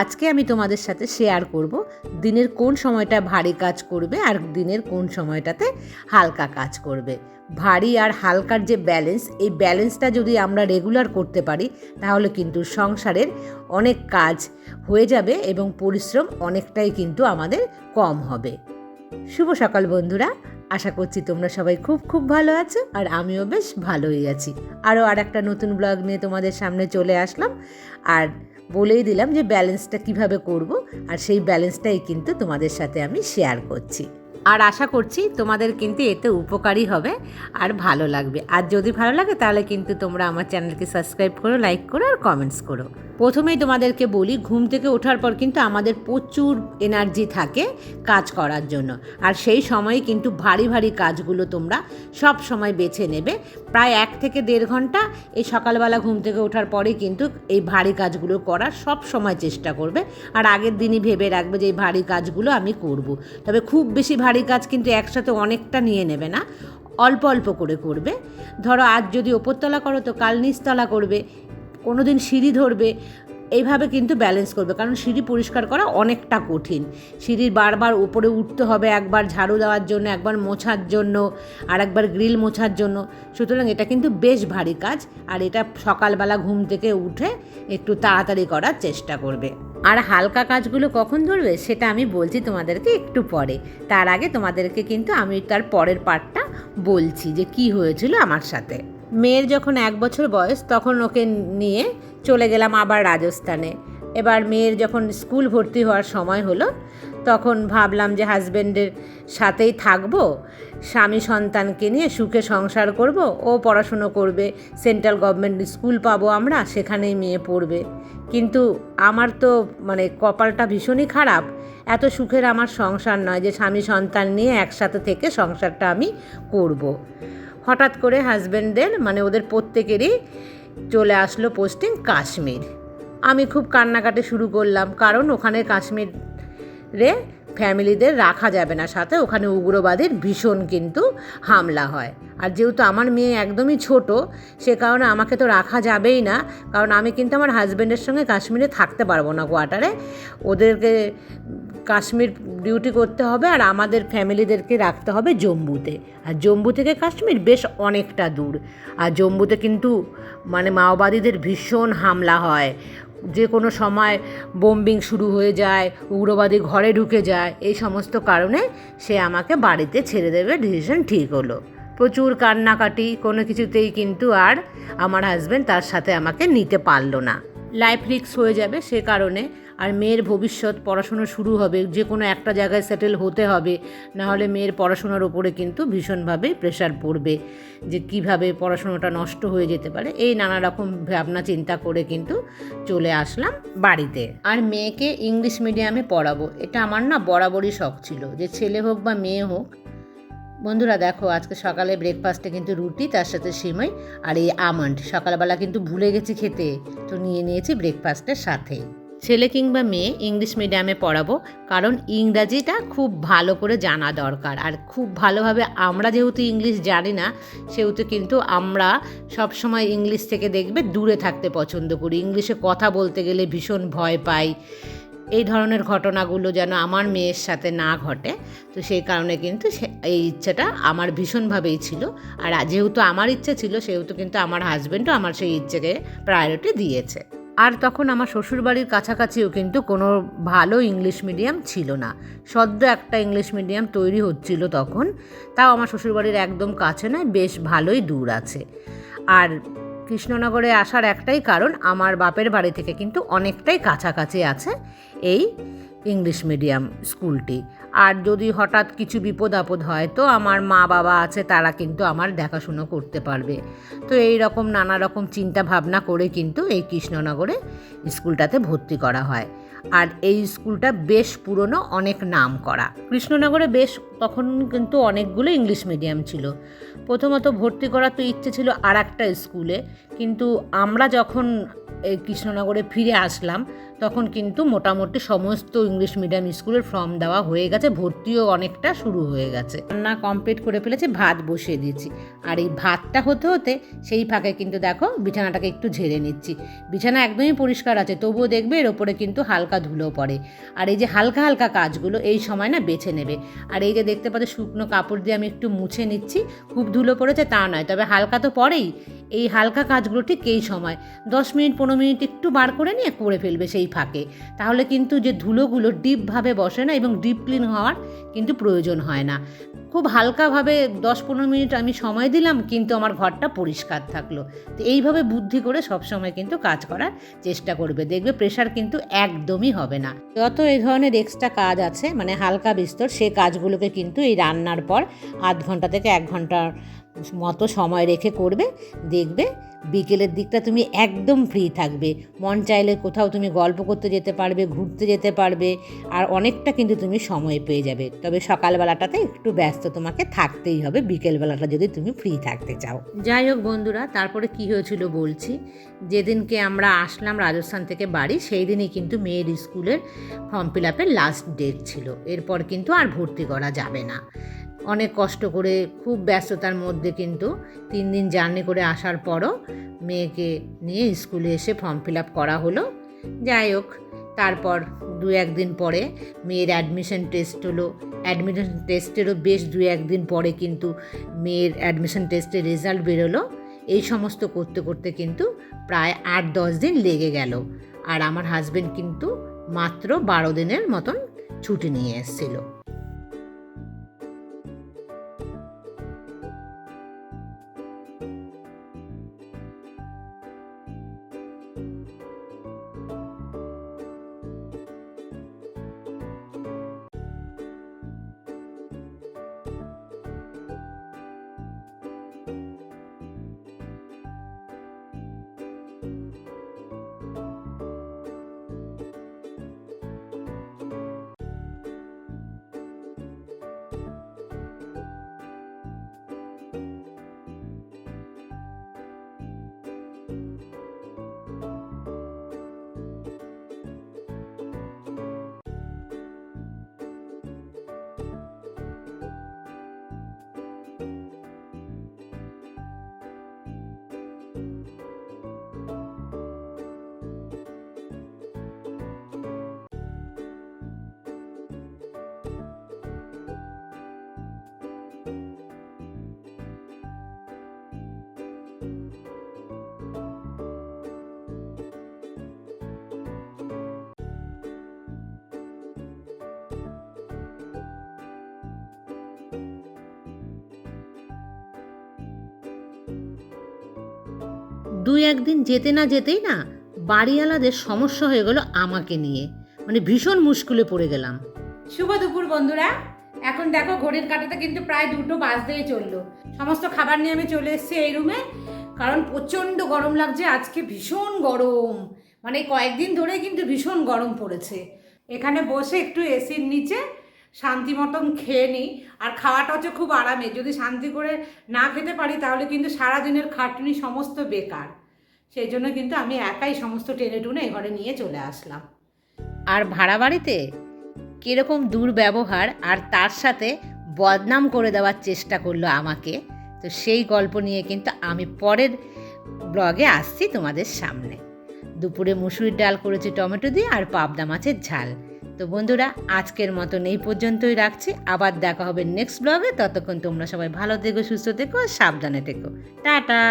আজকে আমি তোমাদের সাথে শেয়ার করব দিনের কোন সময়টা ভারী কাজ করবে আর দিনের কোন সময়টাতে হালকা কাজ করবে। ভারী আর হালকার যে ব্যালেন্স এই ব্যালেন্সটা যদি আমরা রেগুলার করতে পারি, তাহলে কিন্তু সংসারের অনেক কাজ হয়ে যাবে এবং পরিশ্রম অনেকটাই কিন্তু আমাদের কম হবে। শুভ সকাল বন্ধুরা আশা করছি তোমরা সবাই খুব খুব ভালো আছো আর আমিও বেশ ভালোই আছি। আরও আর একটা নতুন ব্লগ নিয়ে তোমাদের সামনে চলে আসলাম। আর বলেই দিলাম যে ব্যালেন্সটা কীভাবে করব আর সেই ব্যালেন্সটাই কিন্তু তোমাদের সাথে আমি শেয়ার করছি। আর আশা করছি তোমাদের কিন্তু এতে উপকারী হবে আর ভালো লাগবে। আর যদি ভালো লাগে তাহলে কিন্তু তোমরা আমার চ্যানেলকে সাবস্ক্রাইব করো লাইক করো আর কমেন্টস করো। প্রথমেই তোমাদেরকে বলি, ঘুম থেকে ওঠার পর কিন্তু আমাদের প্রচুর এনার্জি থাকে কাজ করার জন্য। আর সেই সময় কিন্তু ভারী ভারী কাজগুলো তোমরা সব সময় বেছে নেবে। প্রায় এক থেকে দেড় ঘণ্টা এই সকালবেলা ঘুম থেকে ওঠার পরে কিন্তু এই ভারী কাজগুলো করার সব সময় চেষ্টা করবে। আর আগের দিনই ভেবে রাখবে যে এই ভারী কাজগুলো আমি করব। তবে খুব বেশি ভারী কাজ কিন্তু একসাথে অনেকটা নিয়ে নেবে না, অল্প অল্প করে করবে। ধরো আজ যদি ওপরতলা করো তো কাল নিচতলা করবে। কোনো দিন সিঁড়ি ধরবে, এইভাবে কিন্তু ব্যালেন্স করবে। কারণ সিঁড়ি পরিষ্কার করা অনেকটা কঠিন। সিঁড়ির বারবার উপরে উঠতে হবে একবার ঝাড়ু দেওয়ার জন্য, একবার মোছার জন্য আর একবার গ্রিল মোছার জন্য। সুতরাং এটা কিন্তু বেশ ভারী কাজ, আর এটা সকালবেলা ঘুম থেকে উঠে একটু তাড়াতাড়ি করার চেষ্টা করবে। আর হালকা কাজগুলো কখন ধরবে, সেটা আমি বলছি তোমাদেরকে একটু পরে। তার আগে তোমাদেরকে কিন্তু আমি তার পরের পার্টটা বলছি যে কি হয়েছিল আমার সাথে। মেয়ের যখন এক বছর বয়স, তখন ওকে নিয়ে চলে গেলাম আবার রাজস্থানে। এবার মেয়ের যখন স্কুল ভর্তি হওয়ার সময় হলো, তখন ভাবলাম যে হাজব্যান্ডের সাথেই থাকব। স্বামী সন্তানকে নিয়ে সুখে সংসার করব, ও পড়াশুনো করবে, সেন্ট্রাল গভর্নমেন্ট স্কুল পাবো আমরা, সেখানেই মেয়ে পড়বে। কিন্তু আমার তো মানে কপালটা ভীষণই খারাপ। এত সুখের আমার সংসার নয় যে স্বামী সন্তান নিয়ে একসাথে থেকে সংসারটা আমি করব। হঠাৎ করে হাজব্যান্ডদের মানে ওদের প্রত্যেকেরই চলে আসলো পোস্টিং কাশ্মীর। আমি খুব কান্নাকাটি শুরু করলাম, কারণ ওখানে কাশ্মীরে ফ্যামিলিদের রাখা যাবে না। সাথে ওখানে উগ্রবাদীর ভীষণ কিন্তু হামলা হয়। আর যেহেতু আমার মেয়ে একদমই ছোট, সে কারণে আমাকে তো রাখা যাবেই না। কারণ আমি কিন্তু আমার হাজব্যান্ডের সঙ্গে কাশ্মীরে থাকতে পারব না কোয়ার্টারে ওদেরকে কাশ্মীর ডিউটি করতে হবে আর আমাদের ফ্যামিলিদেরকে রাখতে হবে জম্মুতে আর জম্মু থেকে কাশ্মীর বেশ অনেকটা দূর। আর জম্মুতে কিন্তু মানে মাওবাদীদের ভীষণ হামলা হয়। যে কোনো সময় বোম্বিং শুরু হয়ে যায়, উগ্রবাদী ঘরে ঢুকে যায়, এই সমস্ত কারণে সে আমাকে বাড়িতে ছেড়ে দেবে ডিসিশন ঠিক হলো। প্রচুর কান্নাকাটি, কোনো কিছুতেই কিন্তু আর আমার হাজব্যান্ড তার সাথে আমাকে নিতে পারল না। লাইফ রিক্স হয়ে যাবে সে কারণে। আর মেয়ের ভবিষ্যৎ পড়াশুনো শুরু হবে, যে কোনো একটা জায়গায় সেটেল হতে হবে, নাহলে মেয়ের পড়াশোনার ওপরে কিন্তু ভীষণভাবে প্রেশার পড়বে, যে কীভাবে পড়াশোনাটা নষ্ট হয়ে যেতে পারে, এই নানা রকম ভাবনা চিন্তা করে কিন্তু চলে আসলাম বাড়িতে। আর মেয়েকে ইংলিশ মিডিয়ামে পড়াবো, এটা আমার না বরাবরই শখ ছিল, যে ছেলে হোক বা মেয়ে হোক, বন্ধুরা দেখো আজকে সকালে ব্রেকফাস্টে কিন্তু রুটি, তার সাথে সিমই আর এই আমন্ড, সকালবেলা কিন্তু ভুলে গেছি খেতে, তো নিয়ে নিয়েছি ব্রেকফাস্টের সাথে। ছেলে কিংবা মেয়ে ইংলিশ মিডিয়ামে পড়াবো, কারণ ইংরাজিটা খুব ভালো করে জানা দরকার। আর খুব ভালোভাবে আমরা যেহেতু ইংলিশ জানি না, সেহেতু কিন্তু আমরা সব সময় ইংলিশ থেকে দেখবে দূরে থাকতে পছন্দ করি। ইংলিশে কথা বলতে গেলে ভীষণ ভয় পাই। এই ধরনের ঘটনাগুলো যেন আমার মেয়ের সাথে না ঘটে, তো সেই কারণে কিন্তু এই ইচ্ছাটা আমার ভীষণভাবেই ছিল। আর যেহেতু আমার ইচ্ছে ছিল, সেহেতু কিন্তু আমার হাজব্যান্ডও আমার সেই ইচ্ছেকে প্রায়োরিটি দিয়েছে। আর তখন আমার শ্বশুরবাড়ির কাছাকাছিও কিন্তু কোনো ভালো ইংলিশ মিডিয়াম ছিল না। সদ্য একটা ইংলিশ মিডিয়াম তৈরি হচ্ছিল তখন। তাও আমার শ্বশুরবাড়ির একদম কাছে নয়, বেশ ভালোই দূর আছে। আর কৃষ্ণনগরে আসার একটাই কারণ আমার বাপের বাড়ি থেকে কিন্তু অনেকটাই কাছাকাছি আছে এই ইংলিশ মিডিয়াম স্কুলটি। আর যদি হঠাৎ কিছু বিপদ আপদ হয়, তো আমার মা বাবা আছে, তারা কিন্তু আমার দেখাশুনো করতে পারবে। তো এই রকম নানা রকম চিন্তা ভাবনা করে কিন্তু এই কৃষ্ণনগরে স্কুলটাতে ভর্তি করা হয়। আর এই স্কুলটা বেশ পুরনো, অনেক নাম করা। কৃষ্ণনগরে বেশ তখন কিন্তু অনেকগুলো ইংলিশ মিডিয়াম ছিল। প্রথমত ভর্তি করার তো ইচ্ছে ছিল আর একটা স্কুলে। কিন্তু আমরা যখন কৃষ্ণনগরে ফিরে আসলাম। তখন কিন্তু মোটামুটি সমস্ত ইংলিশ মিডিয়াম স্কুলের ফর্ম দেওয়া হয়ে গেছে, ভর্তিও অনেকটা শুরু হয়ে গেছে। রান্না কমপ্লিট করে ফেলেছি, ভাত বসিয়ে দিয়েছি। আর এই ভাতটা হতে হতে সেই ফাঁকে কিন্তু দেখো বিছানাটাকে একটু ঝেড়ে নিচ্ছি। বিছানা একদমই পরিষ্কার আছে, তবুও দেখবে এর ওপরে কিন্তু হালকা ধুলো পড়ে। আর এই যে হালকা হালকা কাজগুলো এই সময় না বেছে নেবে। আর এই যে দেখতে পাচ্ছ শুকনো কাপড় দিয়ে আমি একটু মুছে নিচ্ছি, খুব ধুলো পড়েছে তা নয়, তবে হালকা তো পড়েই। এই হালকা কাজগুলো ঠিক এই সময়। দশ মিনিট, পনেরো মিনিট একটু বার করে নিয়ে করে ফেলবে সেই ফাঁকে। তাহলে কিন্তু যে ধুলোগুলো ডিপভাবে বসে না এবং ডিপ ক্লিন হওয়ার কিন্তু প্রয়োজন হয় না। খুব হালকাভাবে দশ, পনেরো মিনিট আমি সময় দিলাম, কিন্তু আমার ঘরটা পরিষ্কার থাকল। তো এইভাবে বুদ্ধি করে সবসময় কিন্তু কাজ করার চেষ্টা করবে। দেখবে প্রেশার কিন্তু একদমই হবে না। যত এই ধরনের এক্সট্রা কাজ আছে মানে হালকা বিস্তর, সে কাজগুলোকে কিন্তু এই রান্নার পর আধ ঘণ্টা থেকে এক ঘণ্টার মতো সময় রেখে করবে, দেখবে বিকেলের দিকটা তুমি একদম ফ্রি থাকবে। মন চাইলে কোথাও তুমি গল্প করতে যেতে পারবে, ঘুরতে যেতে পারবে, আর অনেকটা কিন্তু তুমি সময় পেয়ে যাবে। তবে সকালবেলাটাতে একটু ব্যস্ত তোমাকে থাকতেই হবে, বিকেলবেলাটা যদি তুমি ফ্রি থাকতে চাও। যাই হোক বন্ধুরা, তারপরে কি হয়েছিল বলছি? যেদিনকে আমরা আসলাম রাজস্থান থেকে বাড়ি, সেই দিনই কিন্তু মেয়ের স্কুলের ফর্ম ফিল আপের লাস্ট ডেট ছিল। এরপর কিন্তু আর ভর্তি করা যাবে না। অনেক কষ্ট করে, খুব ব্যস্ততার মধ্যে কিন্তু তিন দিন জার্নি করে আসার পরও মেয়েকে নিয়ে স্কুলে এসে ফর্ম ফিল আপ করা হলো। যাই হোক, তারপর দু একদিন পরে মেয়ের অ্যাডমিশন টেস্ট হলো। অ্যাডমিশন টেস্টেরও বেশ দু একদিন পরে কিন্তু মেয়ের অ্যাডমিশন টেস্টের রেজাল্ট বেরোলো। এই সমস্ত করতে করতে কিন্তু প্রায় আট, দশ দিন লেগে গেল। আর আমার হাজবেন্ড কিন্তু মাত্র বারো দিনের মতন ছুটি নিয়ে এসেছিল। দুই একদিন যেতে না যেতেই না বাড়িওয়ালাদের সমস্যা হয়ে গেল আমাকে নিয়ে। মানে ভীষণ মুশকিলে পড়ে গেলাম। শুভ দুপুর বন্ধুরা। এখন দেখো ঘড়ির কাটাতে কিন্তু প্রায় দুটো বাজতেই চলল। সমস্ত খাবার নিয়ে আমি চলে এসেছি এই রুমে কারণ প্রচণ্ড গরম লাগছে, আজকে ভীষণ গরম। মানে কয়েকদিন ধরে কিন্তু ভীষণ গরম পড়েছে। এখানে বসে একটু এসির নিচে শান্তি মতন খেয়ে নিই। আর খাওয়াটা হচ্ছে খুব আরামে। যদি শান্তি করে না খেতে পারি, তাহলে কিন্তু সারাদিনের খাটনি সমস্ত বেকার। সেই জন্য কিন্তু আমি একাই সমস্ত টেনে টুনে ঘরে নিয়ে চলে আসলাম। আর ভাড়া বাড়িতে কীরকম দুর্ব্যবহার আর তার সাথে বদনাম করে দেওয়ার চেষ্টা করল আমাকে, তো সেই গল্প নিয়ে কিন্তু আমি পরের ব্লগে আসছি তোমাদের সামনে। দুপুরে মুসুরির ডাল করেছি টমেটো দিয়ে আর পাবদা মাছের ঝাল। তো বন্ধুরা, আজকের মতন এই পর্যন্তই রাখছি। আবার দেখা হবে নেক্সট ব্লগে ততক্ষণ তোমরা সবাই ভালো থেকো, সুস্থ থেকো, সাবধানে থেকো। টাটা!